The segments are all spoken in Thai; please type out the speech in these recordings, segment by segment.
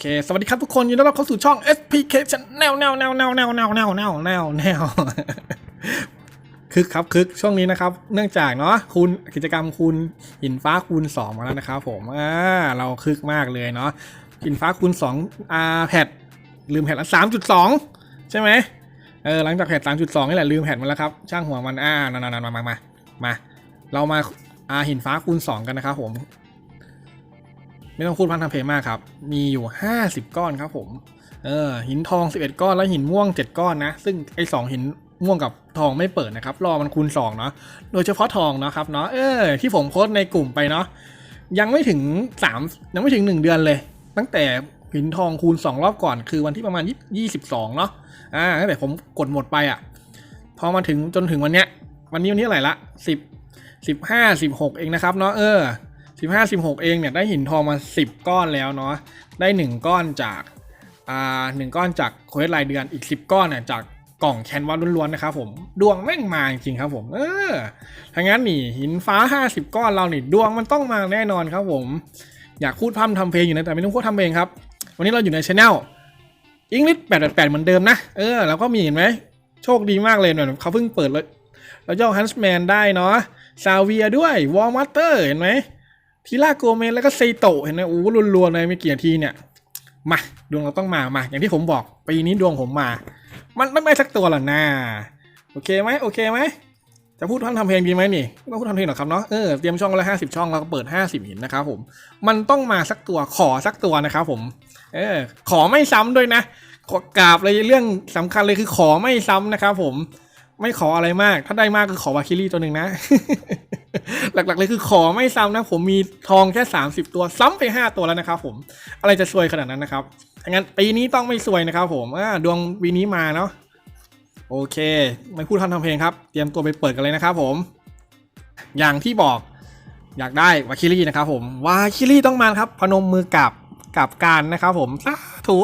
เค สวัสดีครับทุกคน ยินดีต้อนรับเข้าสู่ช่อง SPK Channel แนวแนวแนวแนวแนวแนวแนวแนวแนวคึกครับคึกช่วงนี้นะครับ เนื่องจากเนาะคูณกิจกรรมคูณหินฟ้าคูณ2มาแล้วนะครับผมอ่าเราคึกมากเลยเนาะหินฟ้าคูณ2อ่าแพดลืมแพดละ3.2ใช่ไหมเออหลังจากแพด3.2นี่แหละลืมแพดมาแล้วครับช่างหัวมันอ่านานๆมามามามาเรามาอาหินฟ้าคูณ2กันนะครับผม ไม่ต้องพูดพันทำเพลมากครับ มีอยู่ 50 ก้อนครับผมเออหินทอง 11 ก้อน แล้วหินม่วง 7 ก้อนนะ ซึ่งไอ้สองหินม่วงกับทองไม่เปิดนะครับ รอมันคูณ2เนาะโดยเฉพาะทองนะครับเนาะเออที่ผมโพสในกลุ่มไปเนาะยังไม่ถึง 3 ยังไม่ถึง 1 เดือนเลย ตั้งแต่หินทองคูณ 2 รอบก่อน คือวันที่ประมาณ 22 เนาะอ่าตั้งแต่ผมกดหมดไปอะ่ะพอมาถึงจนถึงวันเนี้ยวันนี้วันที่เท่าไรละ 10 15 16 เองนะครับเนาะเออ สิบห้าสิบหกเองเนี่ยได้หินทองมาสิบก้อนแล้วเนาะได้หนึ่งก้อนจากอ่าหนึ่งก้อนจากโคเวสรายเดือนอีกสิบก้อนเนี่ยจากกล่องแคนวาล้วนๆนะครับผมดวงแม่งมาจริงครับผม เออถ้างั้นนี่หินฟ้าห้าสิบก้อนเรานี่ดวงมันต้องมาแน่นอนครับผม อยากพูดพร่ำทำเพลงอยู่นะแต่ไม่ต้องพูดทำเพลงครับ วันนี้เราอยู่ในช anel อิงลิชแปดแปดเหมือนเดิมนะ เออแล้วก็มีเห็นไหม โชคดีมากเลยเนี่ยเขาเพิ่งเปิดแล้วแล้วเจ้าฮันส์แมนได้เนาะซาเวียด้วยวอลมัตเตอร์เห็นไหม ทีล่าโกเมสแล้วก็เซโตะเห็นไหมโอ้รัวๆเลยไม่กี่นาทีเนี่ยมาดวงเราต้องมามาอย่างที่ผมบอกปีนี้ดวงผมมา มันไม่ไม่สักตัวหรอกนะโอเคไหมโอเคไหมจะพูดท่านทำเพลงดีไหมนี่ไม่พูดทำเพลงหรอกครับเนาะเออเตรียมช่องละห้าสิบช่องแล้วก็เปิดห้าสิบหินนะครับผมมันต้องมาสักตัวขอสักตัวนะครับผม เออ ขอไม่ซ้ำด้วยนะขอกราบเลยเรื่องสำคัญเลยคือขอไม่ซ้ำนะครับผม ไม่ขออะไรมาก ถ้าได้มากคือขอวาคิลี่ตัวหนึ่งนะ หลักๆเลยคือขอไม่ซ้ำนะ ผมมีทองแค่ 30 ตัวซ้ำไป 5 ตัวแล้วนะครับผม อะไรจะซวยขนาดนั้นนะครับงั้นปีนี้ต้องไม่ซวยนะครับผมดวงวีนี้มาเนาะ โอเค ไม่พูดทำทำเพลงครับ เตรียมตัวไปเปิดกันเลยนะครับผม อย่างที่บอกอยากได้วาคิลี่นะครับผม วาคิลี่ต้องมาครับ พนมมือกับกับการนะครับผมสาธุ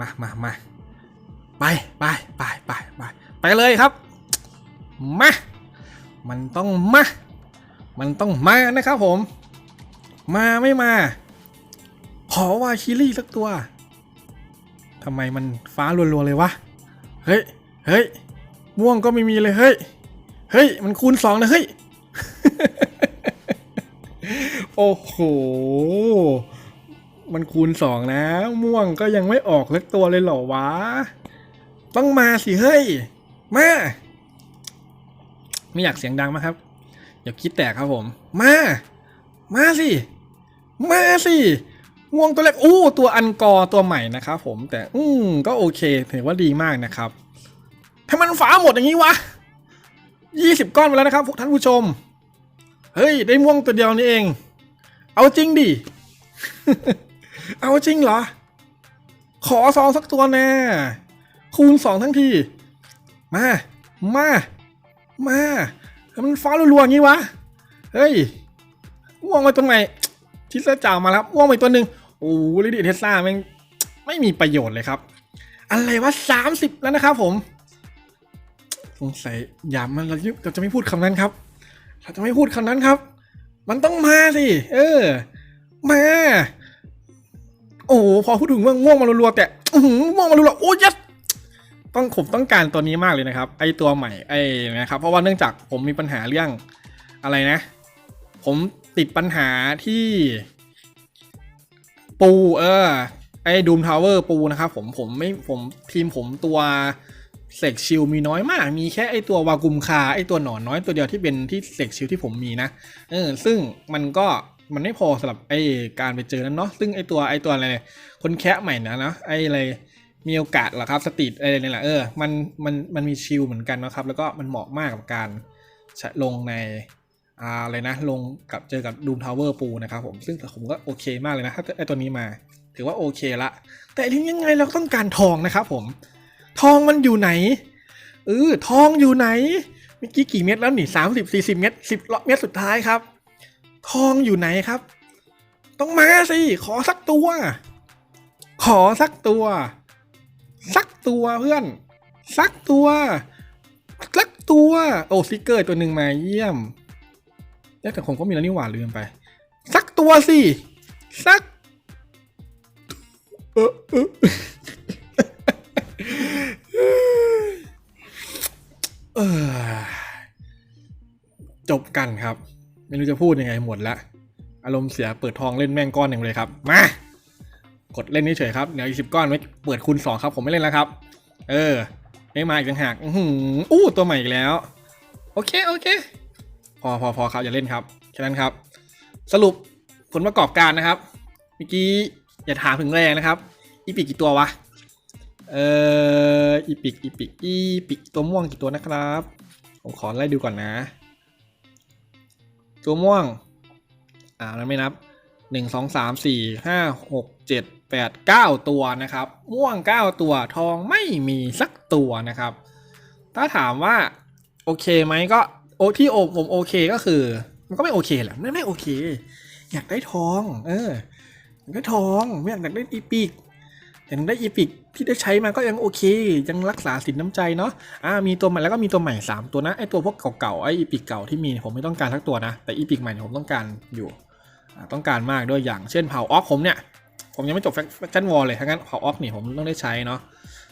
มามามาไปไปไปไปไป ไปเลยครับ มา มันต้องมา มันต้องมานะครับผม มาไม่มา ขอว่าคิลี่สักตัวทำไมมันฟ้ารัวๆเลยวะ เฮ้ย เฮ้ย ม่วงก็ไม่มีเลย เฮ้ย เฮ้ย มันคูณสองนะเฮ้ย โอ้โห มันคูณสองนะ ม่วงก็ยังไม่ออกสักตัวเลยเหรอวะ ต้องมาสิเฮ้ย มา ไม่อยากเสียงดังมากครับเดี๋ยวคิดแตกครับผม มา มาสิ มาสิง่วงตัวแรกอู้ตัวอันกอร์ตัวใหม่นะครับผมแต่อืมก็โอเคถือว่าดีมากนะครับทำไมมันฟ้าหมดอย่างนี้วะยี่สิบก้อนไปแล้วนะครับท่านผู้ชม เฮ้ย ได้ม่วงตัวเดียวนี่เอง เอาจริงดิ เอาจริงเหรอ ขอซองสักตัวแน่ คูณสองทั้งที มา มา มามันฟ้ารัวๆอย่างนี้วะ เฮ้ยม่วงไปตรงไหนทิสจ่ามาแล้วม่วงไปตัวหนึ่งโอ้ลิดิเทสลาแม่งไม่มีประโยชน์เลยครับ อะไรวะสามสิบแล้วนะครับผม สงสัยอย่ามันเราจะไม่พูดคำนั้นครับ เราจะไม่พูดคำนั้นครับ มันต้องมาสิ เออ มา โอ้พอพูดถึงว่าง่วงมารัวๆแต่อื้อหือง่วงมารัวๆโอ้ยัด ต้องผมต้องการตัวนี้มากเลยนะครับ ไอตัวใหม่ไอนะครับ เพราะว่าเนื่องจากผมมีปัญหาเรื่องอะไรนะ ผมติดปัญหาที่ ปูเออไอดูมทาวเวอร์ปูนะครับผมผมไม่ผมทีมผมตัวเสกชิลมีน้อยมาก มีแค่ไอตัววากุมคาไอตัวหนอนน้อยตัวเดียวที่เป็นที่เสกชิลที่ผมมีนะเออซึ่งมันก็มันไม่พอสำหรับไอการไปเจอนั้นเนาะซึ่งไอตัวไอตัวอะไรคนแคะใหม่นะเนาะไออะไร มีโอกาสเหรอครับสตรีทอะไรนี่แหละเออมันมันมันมีชิลเหมือนกันนะครับ แล้วก็มันเหมาะมากกับการลงในอะไรนะ ลงกับเจอกับดูมทาวเวอร์ปูนะครับผมซึ่งผมก็โอเคมากเลยนะถ้าไอตัวนี้มา ถือว่าโอเคละ แต่ทียังไงเราก็ต้องการทองนะครับผม ทองมันอยู่ไหนเออทองอยู่ไหนเมื่อกี้กี่เม็ดแล้วนี่สามสิบสี่สิบเม็ดสิบเม็ดสุดท้ายครับ ทองอยู่ไหนครับ ต้องมาสิขอสักตัว ขอสักตัว สักตัวเพื่อน สักตัว สักตัว โอ้สติกเกอร์ตัวหนึ่งมาเยี่ยมแต่ผมก็มีแล้วนี่หว่าลืมไป สักตัวสิ สักเออจบกันครับ ไม่รู้จะพูดยังไงหมดละ อารมณ์เสียเปิดทองเล่นแม่งก้อนหนึ่งเลยครับ มา กดเล่นนี่เฉยครับ เดี๋ยวอีกสิบก้อนไว้เปิดคูณสองครับ ผมไม่เล่นแล้วครับ เออ ไม่มาอีกต่างหากอืออู้ตัวใหม่อีกแล้ว โอเค โอเค พอพอพอครับ อย่าเล่นครับ แค่นั้นครับ สรุปผลประกอบการนะครับ เมื่อกี้อย่าถามถึงแรงนะครับ อีปิกกี่ตัววะ เอออีปิก อีปิก อีปิก ตัวม่วงกี่ตัวนะครับ ผมขอไล่ดูก่อนนะ ตัวม่วง อ่านั้นไม่นับหนึ่งสองสามสี่ห้าหกเจ็ด แปดเก้าตัวนะครับ ม่วงเก้าตัวทองไม่มีสักตัวนะครับ ถ้าถามว่าโอเคไหมก็โอที่โอผมโอเคก็คือ มันก็ไม่โอเคแหละไม่ไม่โอเค อยากได้ทอง เอออยากได้ทองไม่อยากได้อีปิกอยากได้อีปิกที่ได้ใช้มาก็ยังโอเค ยังรักษาสินน้ำใจเนาะอ่ามีตัวใหม่แล้วก็มีตัวใหม่สามตัวนะไอตัวพวกเก่าๆไออีปิกเก่าที่มีผมไม่ต้องการทักตัวนะ แต่อีปิกใหม่ผมต้องการอยู่ ต้องการมากด้วยอย่างเช่นเผาออกผมเนี่ย ผมยังไม่จบแฟชั่นวอลเลยถ้างั้นเผาออกนี่ผมต้องได้ใช้เนาะ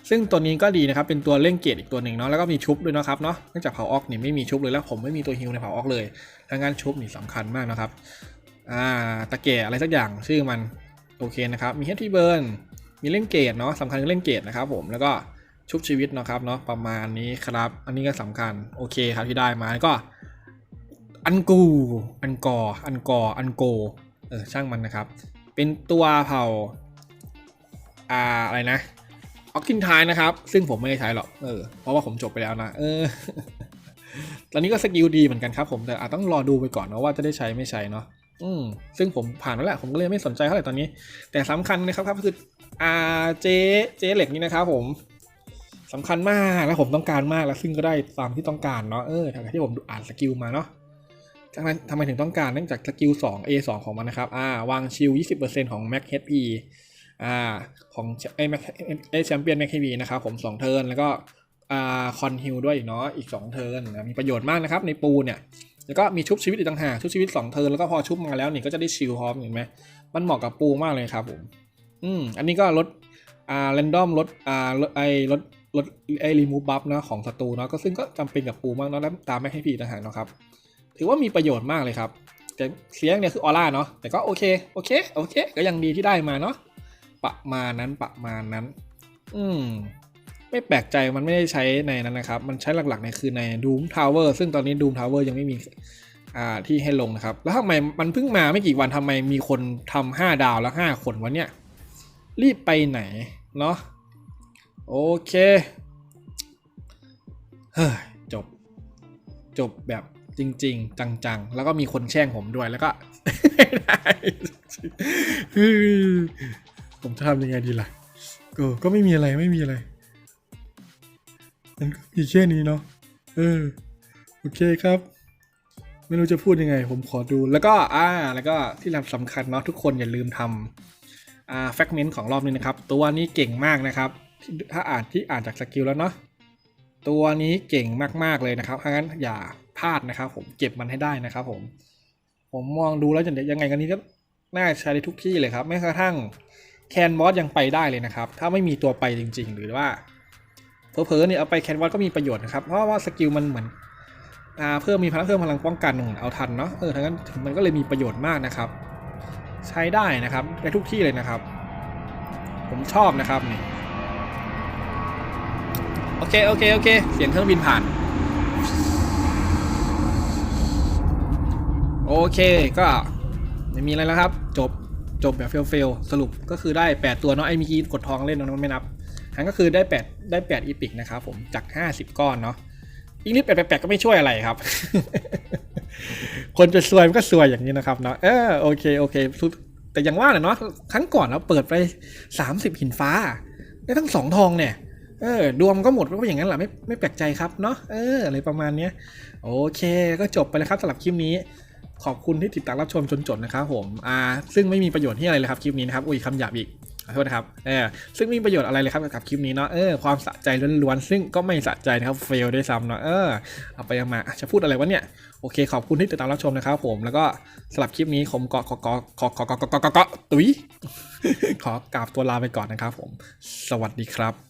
ซึ่งตัวนี้ก็ดีนะครับ เป็นตัวเร่งเกรอีกตัวหนึ่งเนาะแล้วก็มีชุบด้วยนะครับเนาะเนื่องจากเผาออกนี่ไม่มีชุบเลยแล้วผมไม่มีตัวฮิลในเผาออกเลยถ้างั้นชุบนี่สำคัญมากนะครับอ่าตะเกียอะไรสักอย่างชื่อมันโอเคนะครับมีเฮดที่เบิร์นมีเล่นเกรดเนาะสำคัญคือเล่นเกรดนะครับผมแล้วก็ชุบชีวิตเนาะครับเนาะประมาณนี้ครับ อันนี้ก็สำคัญโอเคครับที่ได้มาก็อันกูอันกออันกออันโกเออช่างมันนะครับ เป็นตัวเผ่าอ่าอะไรนะออกทินทายนะครับ ซึ่งผมไม่ได้ใช้หรอกเออเพราะว่าผมจบไปแล้วนะเออ ตอนนี้ก็สกิลดีเหมือนกันครับผมแต่อาจต้องรอดูไปก่อนนะว่าจะได้ใช้ไม่ใช้เนาะอืมซึ่งผมผ่านแล้วแหละผมก็เลยไม่สนใจเท่าไหร่ตอนนี้ แต่สำคัญนะครับครับก็คืออ่าเจเจเหล็กนี่นะครับผมสำคัญมากแล้วผมต้องการมากแล้วซึ่งก็ได้ตามที่ต้องการเนาะเออทางที่ผมอ่านสกิลมาเนาะ จากนั้นทำไมถึงต้องการเนื่องจากสกิล2 A 2ของมันนะครับอ่าวางชิล 20%ของ Max HP อ่าของไอ้แม็กไอ้แชมเปี้ยนแม็กฮีนะครับผม2เทิร์นแล้วก็อ่าคอนฮิลด้วยเนาะอีก 2 เทิร์นนะมีประโยชน์มากนะครับในปูเนี่ยแล้วก็มีชุบชีวิตอีกต่างหากชุบชีวิต 2 เทิร์นแล้วก็พอชุบมาแล้วนี่ก็จะได้ชิลพร้อมเห็นไหมมันเหมาะกับปูมากเลยครับผมอืมอันนี้ก็ลดอ่าเรนดอมลดอ่าลดไอ้ลดลดไอ้รีมูฟบัฟเนาะของศัตรูเนาะก็ซึ่งก็จำเป็นกับปูมากเนาะแล้วตามแม็กฮีต่างหากเนาะครับ ถือว่ามีประโยชน์มากเลยครับแต่เสียงเนี่ยคือออร่าเนาะแต่ก็โอเคโอเคโอเค ก็ยังดีที่ได้มาเนาะประมาณนั้นประมาณนั้น อืมไม่แปลกใจมันไม่ได้ใช้ในนั้นนะครับ มันใช้หลักๆในคือใน Doom Tower ซึ่งตอนนี้ Doom Tower ยังไม่มีอ่าที่ให้ลงนะครับ แล้วทำไมมันเพิ่งมาไม่กี่วันทำไมมีคนทำห้าดาวแล้วห้าคนวะเนี่ย รีบไปไหน เนาะโอเค เฮ้ยจบ จบแบบ จริง ๆ จังๆ แล้วก็มีคนแช่งผมด้วยแล้วก็เฮ้ยผมจะทำยังไงดีล่ะ ก็ก็ไม่มีอะไรไม่มีอะไรมันก็มีแค่นี้เนาะเออโอเคครับ ไม่รู้จะพูดยังไง ผมขอดูแล้วก็อ่าแล้วก็ที่สำคัญเนาะทุกคนอย่าลืมทำอ่าแฟกเมนต์ของรอบนี้นะครับ ตัวนี้เก่งมากนะครับถ้าอ่านที่อ่านจากสกิลแล้วเนาะตัวนี้เก่งมาก ๆ เลยนะครับเพราะงั้นอย่า พลาดนะครับ ผมเก็บมันให้ได้นะครับ ผม ผมมองดูแล้วจะยังไงกันนี้ก็น่าใช้ได้ทุกที่เลยครับแม้กระทั่งแคนวอสยังไปได้เลยนะครับ ถ้าไม่มีตัวไปจริง ๆ หรือว่าเพอเพอๆเนี่ยเอาไปแคนวอสก็มีประโยชน์นะครับ เพราะว่าสกิลมันเหมือนอ่าเพิ่มมีพลังเพิ่มพลังป้องกันเอนเอาทันเนาะเออทั้งนั้นถึงมันก็เลยมีประโยชน์มากนะครับ ใช้ได้นะครับได้ทุกที่เลยนะครับ ผมชอบนะครับนี่โอเคโอเคโอเค เสียงเครื่องบินผ่าน โอเคก็ไม่มีอะไรแล้วครับ จบจบแบบเฟลเฟลสรุปก็คือได้ 8 ตัวเนาะไอ้มื่อกี้กดทองเล่นนั้นไม่นับทั้นก็คือได้ 8 ได้ 8 อีพิกนะครับผมจาก 50 ก้อนเนาะอีกนิดแปลกๆก็ไม่ช่วยอะไรครับ คนจะซวยมันก็ซวยอย่างนี้นะครับเนาะเออโอเคโอเคสุดแต่อย่างว่าแหละเนาะครั้งก่อนเราเปิดไป 30 หินฟ้า ได้ทั้งสองทองเนี่ยเออดวงก็หมดก็อย่างนั้นแหละไม่ไม่แปลกใจครับเนาะเอออะไรประมาณเนี้ยโอเค ก็จบไปแล้วครับสำหรับคลิปนี้ ขอบคุณที่ติดตามรับชมจนจบนะครับผมอ่าซึ่งไม่มีประโยชน์ที่อะไรเลยครับคลิปนี้นะครับอุ้ยคำหยาบอีกขอโทษนะครับเออซึ่งไมมีประโยชน์อะไรเลยครับกับคลิปนี้เนาะเออความสะใจล้วนๆซึ่งก็ไม่สะใจนะครับเฟลด้วยซ้ำเนาะเออเอาไปเอามาจะพูดอะไรวะเนี่ยโอเคขอบคุณที่ติดตามรับชมนะครับผมแล้วก็สำหรับคลิปนี้ผมก็ขอขอขอขอขอขอขอขอตุ้ยขอกราบตัวลาไปก่อนนะครับผม สวัสดีครับ